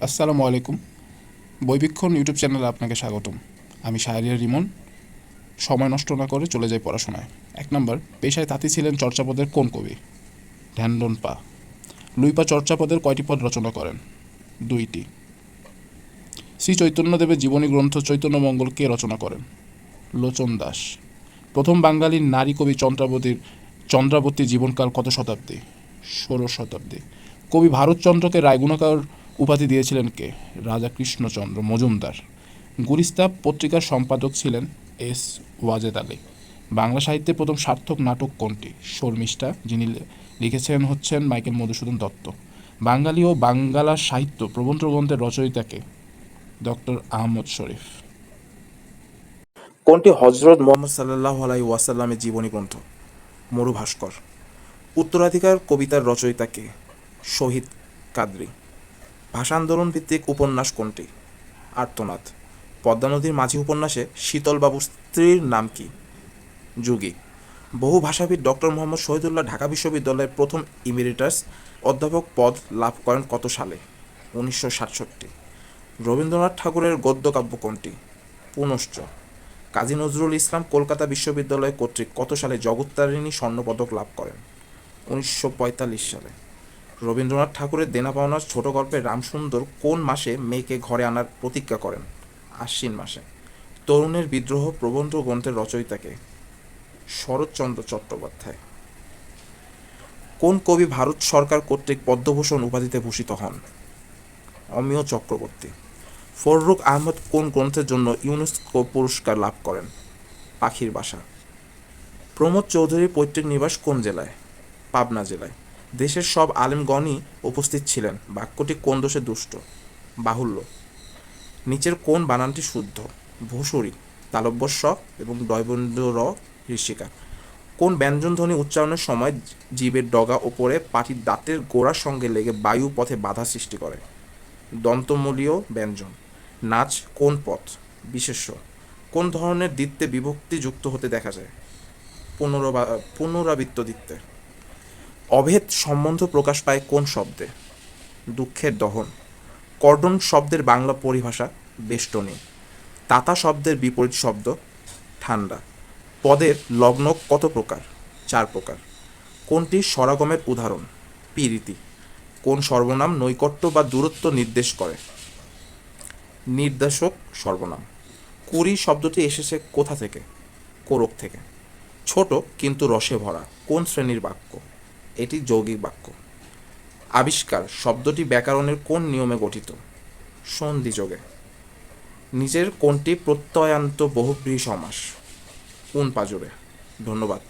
আসসালামু আলাইকুম। বৈবীক্ষণ ইউটিউব চ্যানেলে আপনাকে স্বাগতম। আমি শাহরিয়ার রিমন। সময় নষ্ট না করে চলে যাই পড়াশোনায়। এক নম্বর, পেশায় তাঁতি ছিলেন চর্চাপদের কোন কবি? ধ্যানডন পা। লুইপা চর্চাপদের কয়টি পদ রচনা করেন? দুইটি। শ্রী চৈতন্যদেবের জীবনী গ্রন্থ চৈতন্যমঙ্গল কে রচনা করেন? লোচন দাস। প্রথম বাঙালির নারী কবি চন্দ্রাবতীর চন্দ্রাবতীর জীবনকাল কত শতাব্দী? ষোড়শ শতাব্দী। কবি ভারতচন্দ্রকে রায়গুণাকার উপাধি দিয়েছিলেন কে? রাজা কৃষ্ণচন্দ্র মজুমদার। গুলিস্তা পত্রিকার সম্পাদক ছিলেন এস ওয়াজেদ আলী। বাংলা সাহিত্যে প্রথম সার্থক নাটক কোনটি? শর্মিষ্ঠা, যিনি লিখেছেন হচ্ছেন মাইকেল মধুসূদন দত্ত। বাঙালি ও বাঙ্গালা সাহিত্য প্রবন্ধ গ্রন্থের রচয়িতাকে ডক্টর আহমদ শরীফ। কোনটি হজরত মোহাম্মদ সাল্লাহ আলাই ওয়াসাল্লামের জীবনী গ্রন্থ? মরু ভাস্কর উত্তরাধিকার কবিতার রচয়িতাকে শহীদ কাদরি। ভাষা আন্দোলন ভিত্তিক উপন্যাস কোনটি? আর্তনাদ। পদ্মা নদীর মাঝি উপন্যাসে শীতলবাবুর স্ত্রীর নাম কি? যুগী। বহু ভাষাবিদ ডক্টর মোহাম্মদ শহীদুল্লাহ ঢাকা বিশ্ববিদ্যালয়ের প্রথম ইমিরেটাস অধ্যাপক পদ লাভ করেন কত সালে? উনিশশো সাতষট্টি। রবীন্দ্রনাথ ঠাকুরের গদ্য কাব্য কোনটি? পুনশ্চ। কাজী নজরুল ইসলাম কলকাতা বিশ্ববিদ্যালয় কর্তৃক কত সালে জগত্তারিণী স্বর্ণপদক লাভ করেন? উনিশশো পঁয়তাল্লিশ সালে। রবীন্দ্রনাথ ঠাকুরের দেনা পাওনার ছোট গল্পের রামসুন্দর কোন মাসে মেয়েকে ঘরে আনার প্রতিজ্ঞা করেন? আশ্বিন মাসে। তরুণের বিদ্রোহ প্রবন্ধ গ্রন্থের রচয়িতাকে। শরৎচন্দ্র চট্টোপাধ্যায়। কোন কবি ভারত সরকার কর্তৃক পদ্মভূষণ উপাধিতে ভূষিত হন? অমিয় চক্রবর্তী। ফররুখ আহমদ কোন গ্রন্থের জন্য ইউনেস্কো পুরস্কার লাভ করেন? পাখির বাসা। প্রমোদ চৌধুরীর পৈতৃক নিবাস কোন জেলায়? পাবনা জেলায়। দেশের সব আলেমগণই উপস্থিত ছিলেন। বাক্যটি কোন দোষে দুষ্ট? বাহুল্য। নিচের কোন বানানটি শুদ্ধ? ভূসুরি তালব্য এবং দয়বন্দ র ঋষিকা। কোন ব্যঞ্জনধ্বনি উচ্চারণের সময় জীবের ডগা ওপরে পাটির দাঁতের গোড়ার সঙ্গে লেগে বায়ু পথে বাধা সৃষ্টি করে? দন্তমূলীয় ব্যঞ্জন। নাচ কোন পথ? বিশেষ্য। কোন ধরনের দ্বিত্বে বিভক্তি যুক্ত হতে দেখা যায়? পুনরবা পুনরাবৃত্ত দ্বিত্বে। অভেদ সম্বন্ধ প্রকাশ পায় কোন শব্দে? দুঃখের দহন। কর্ডন শব্দের বাংলা পরিভাষা বেষ্টনী তাতা শব্দের বিপরীত শব্দ ঠান্ডা। পদের লগ্ন কত প্রকার? চার প্রকার। কোনটি স্বরাগমের উদাহরণ? পিরিতি। কোন সর্বনাম নৈকট্য বা দূরত্ব নির্দেশ করে? নির্দেশক সর্বনাম। কুড়ি শব্দটি এসেছে কোথা থেকে? কোরক থেকে। ছোট, কিন্তু রসে ভরা। কোন শ্রেণির বাক্য? এটি যৌগিক বাক্য। আবিষ্কার শব্দটি ব্যাকরণের কোন নিয়মে গঠিত? সন্ধিযোগে নিজের কোনটি প্রত্যয়ান্ত বহুব্রীহি সমাস? কোন পাজরে। ধন্যবাদ।